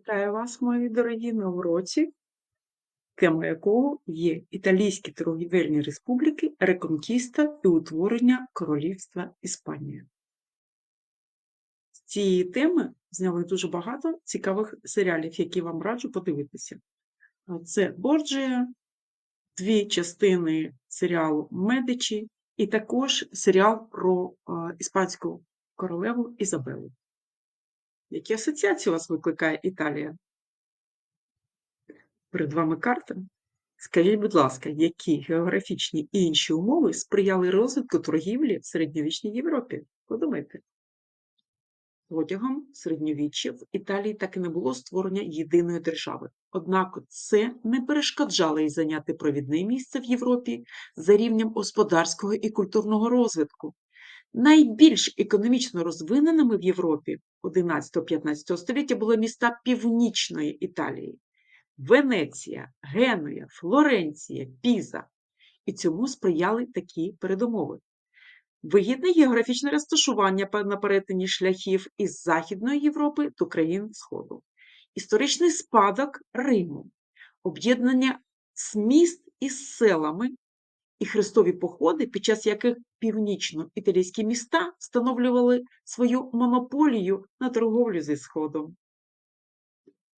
Вітаю вас, мої дорогі, на уроці, тема якого є Італійські торгівельні республіки, реконкіста і утворення Королівства Іспанія. З цієї теми зняли дуже багато цікавих серіалів, які вам раджу подивитися. Це Борджія, дві частини серіалу Медичі, і також серіал про іспанську королеву Ізабелу. Які асоціації у вас викликає Італія? Перед вами карта. Скажіть, будь ласка, які географічні і інші умови сприяли розвитку торгівлі в середньовічній Європі? Подумайте. Протягом середньовіччя в Італії так і не було створення єдиної держави. Однак це не перешкоджало їй зайняти провідне місце в Європі за рівнем господарського і культурного розвитку. Найбільш економічно розвиненими в Європі 11-15 століття були міста Північної Італії. Венеція, Генуя, Флоренція, Піза. І цьому сприяли такі передумови. Вигідне географічне розташування на перетині шляхів із Західної Європи до країн Сходу, історичний спадок Риму, об'єднання з міст із селами і хрестові походи, під час яких північно-італійські міста встановлювали свою монополію на торговлю зі Сходом.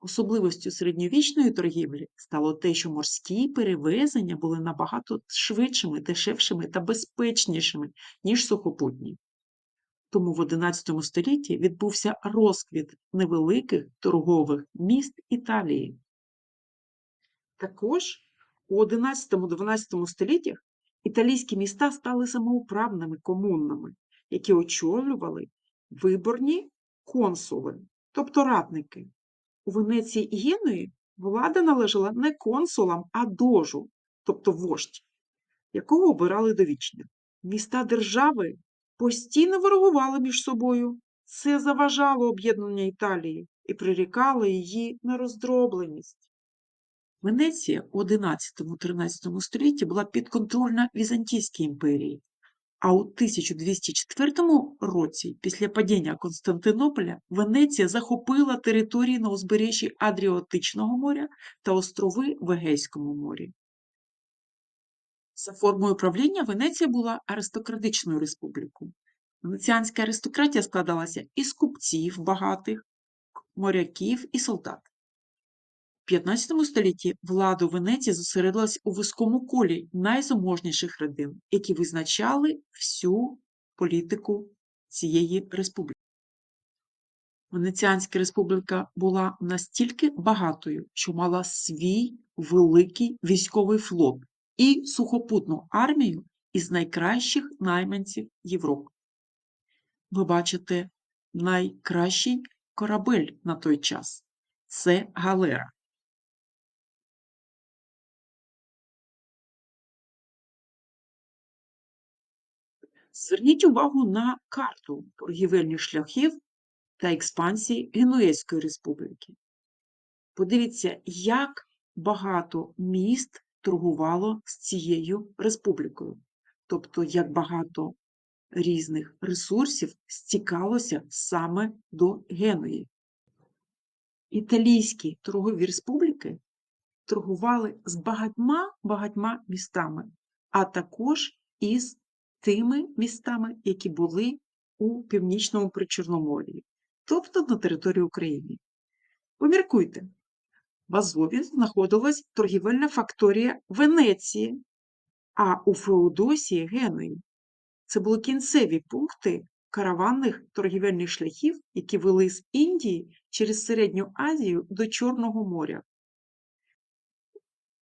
Особливостю середньовічної торгівлі стало те, що морські перевезення були набагато швидшими, дешевшими та безпечнішими, ніж сухопутні. Тому в XI столітті відбувся розквіт невеликих торгових міст Італії. Також у XI-XII століттях італійські міста стали самоуправними комунами, які очолювали виборні консули, тобто радники. У Венеції і Генуї влада належала не консулам, а дожу, тобто вождь, якого обирали довічно. Міста держави постійно ворогували між собою. Це заважало об'єднання Італії і прирікало її на роздробленість. Венеція у XI-XIII столітті була підконтрольна Візантійській імперії, а у 1204 році, після падіння Константинополя, Венеція захопила території на узбережжі Адріотичного моря та острови в Егейському морі. За формою правління Венеція була аристократичною республікою. Венеціанська аристократія складалася із купців багатих, моряків і солдат. В 15 столітті влада Венеції зосередилась у вузькому колі найзаможніших родин, які визначали всю політику цієї республіки. Венеціанська республіка була настільки багатою, що мала свій великий військовий флот і сухопутну армію із найкращих найманців Європи. Ви бачите найкращий корабель на той час це галера. Зверніть увагу на карту торгівельних шляхів та експансії Генуезької республіки. Подивіться, як багато міст торгувало з цією республікою, тобто, як багато різних ресурсів стікалося саме до Генуї. Італійські торгові республіки торгували з багатьма багатьма містами, а також із тими містами, які були у північному Причорномор'ї, тобто на території України. Поміркуйте, в Азові знаходилась торгівельна факторія Венеції, а у Феодосії Генуї. Це були кінцеві пункти караванних торгівельних шляхів, які вели з Індії через Середню Азію до Чорного моря.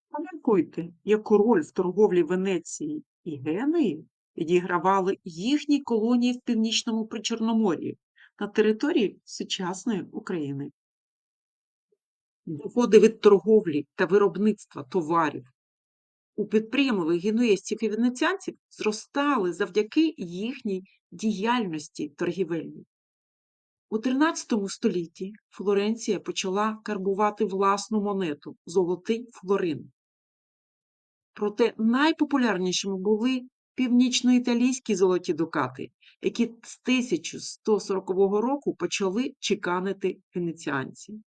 Поміркуйте, яку роль в торговлі Венеції і Генуї відігравали їхні колонії в північному Причорномор'ї на території сучасної України. Доходи від торговлі та виробництва товарів у підприємливих генуєзців і венеціанців зростали завдяки їхній діяльності торгівельній. У XIII столітті Флоренція почала карбувати власну монету золотий флорин. Проте найпопулярнішими були північноіталійські золоті дукати, які з 1140 року почали чеканити венеціанці.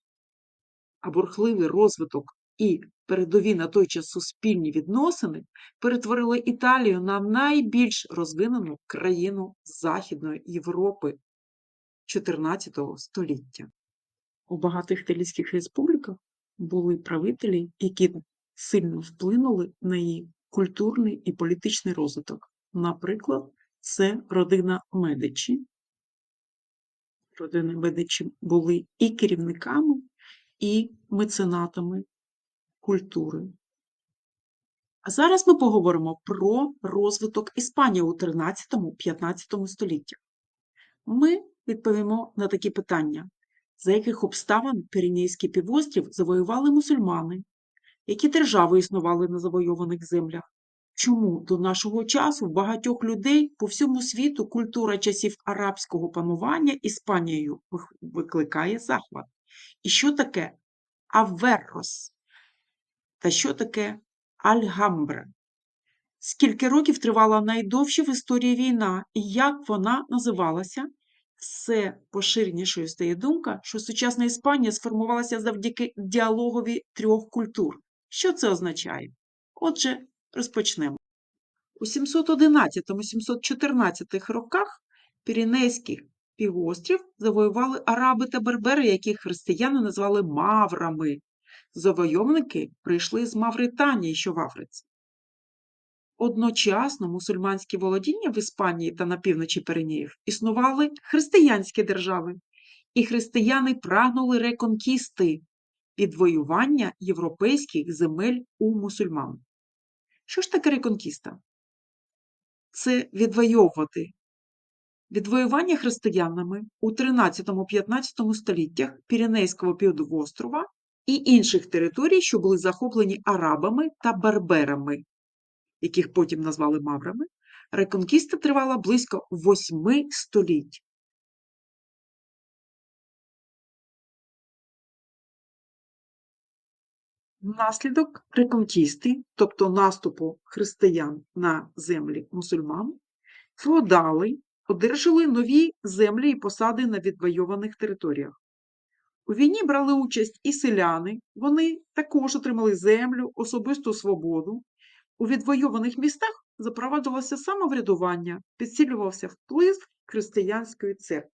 а бурхливий розвиток і передові на той час суспільні відносини перетворили Італію на найбільш розвинену країну Західної Європи 14 століття. У багатих італійських республіках були правителі, які сильно вплинули на її культурний і політичний розвиток. Наприклад, це родина Медичі. Родини Медичі були і керівниками, і меценатами культури. А зараз ми поговоримо про розвиток Іспанії у 13-15 століттях. Ми відповімо на такі питання, за яких обставин Піренейський півострів завоювали мусульмани, які держави існували на завойованих землях, чому до нашого часу в багатьох людей по всьому світу культура часів арабського панування Іспанією викликає захват. І що таке Аверрос? Та що таке Альгамбра? Скільки років тривала найдовша в історії війна і як вона називалася? Все поширенішою стає думка, що сучасна Іспанія сформувалася завдяки діалогові трьох культур. Що це означає? Отже, розпочнемо. У 711-714 роках Піренейський півострів завоювали араби та бербери, яких християни назвали маврами. Завойовники прийшли з Мавританії, що в Африці. Одночасно мусульманські володіння в Іспанії та на півночі Пиренеїв існували християнські держави, і християни прагнули реконкісти відвоювання європейських земель у мусульман. Що ж таке реконкіста? Це відвоювати. Відвоювання християнами у 13-15 століттях Піренейського півострова і інших територій, що були захоплені арабами та берберами, яких потім назвали маврами, реконкіста тривала близько восьми століть. Внаслідок реконкісти, тобто наступу християн на землі мусульман, феодали одержали нові землі і посади на відвойованих територіях. У війні брали участь і селяни, вони також отримали землю, особисту свободу. У відвойованих містах запроваджувалося самоврядування, підсилювався вплив християнської церкви.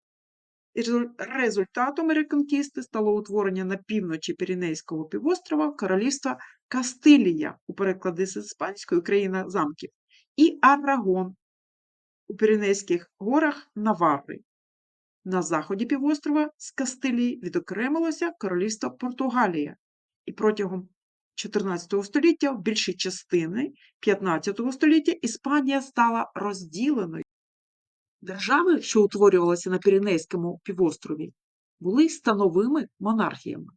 Результатом реконкісти стало утворення на півночі Піренейського півострова королівства Кастилія у перекладі з іспанської країна замків, і Арагон у Піренейських горах Наварри. На заході півострова з Кастилії відокремилося королівство Португалія, і протягом 14 століття в більшій частини 15 століття Іспанія стала розділеною. Держави, що утворювалися на Піренейському півострові, були становими монархіями.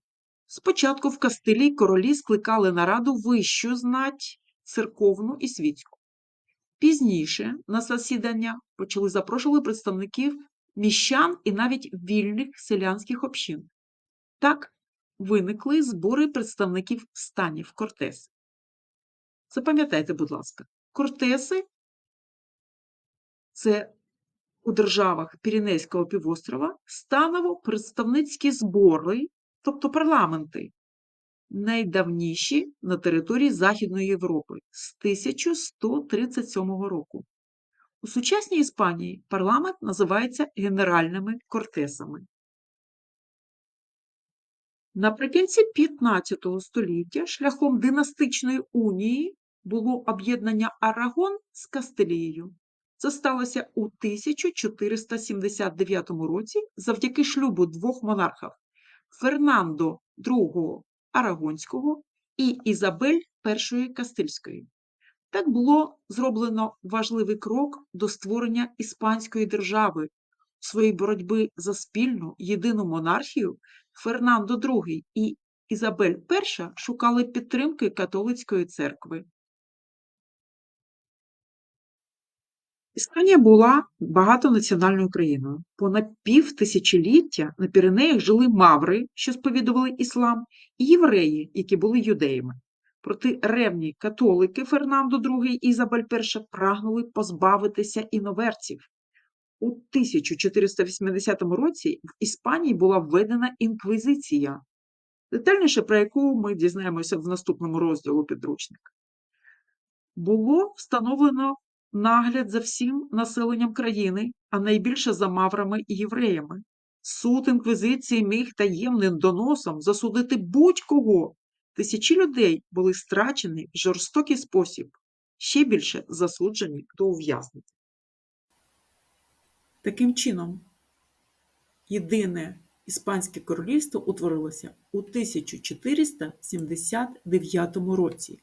Спочатку в Кастилії королі скликали нараду вищу знать церковну і світську. Пізніше на засідання почали запрошувати представників міщан і навіть вільних селянських общин. Так виникли збори представників станів Кортес. Запам'ятайте, будь ласка, Кортеси це у державах Піренейського півострова станово представницькі збори, тобто парламенти, найдавніші на території Західної Європи з 1137 року. У сучасній Іспанії парламент називається генеральними кортесами. Наприкінці 15 століття шляхом династичної унії було об'єднання Арагон з Кастилією. Це сталося у 1479 році завдяки шлюбу двох монархів Фернандо II Арагонського і Ізабель І Кастильської. Так було зроблено важливий крок до створення Іспанської держави. У своїй боротьби за спільну єдину монархію Фернандо II і Ізабель І шукали підтримки католицької церкви. Іспанія була багатонаціональною країною. Понад півтисячоліття на Піренеях жили маври, що сповідували іслам, і євреї, які були юдеями. Проти ревні католики Фернандо II і Ізабель І прагнули позбавитися іноверців. У 1480 році в Іспанії була введена інквізиція. детальніше про яку ми дізнаємося в наступному розділу підручника. Було встановлено нагляд за всім населенням країни, а найбільше за маврами і євреями. Суд інквізиції міг таємним доносом засудити будь-кого. Тисячі людей були страчені в жорстокий спосіб, ще більше засуджені до ув'язнення. Таким чином, єдине Іспанське королівство утворилося у 1479 році,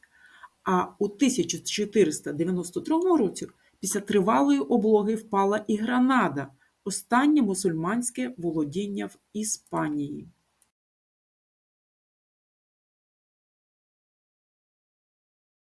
а у 1492 році після тривалої облоги впала і Гранада, останнє мусульманське володіння в Іспанії.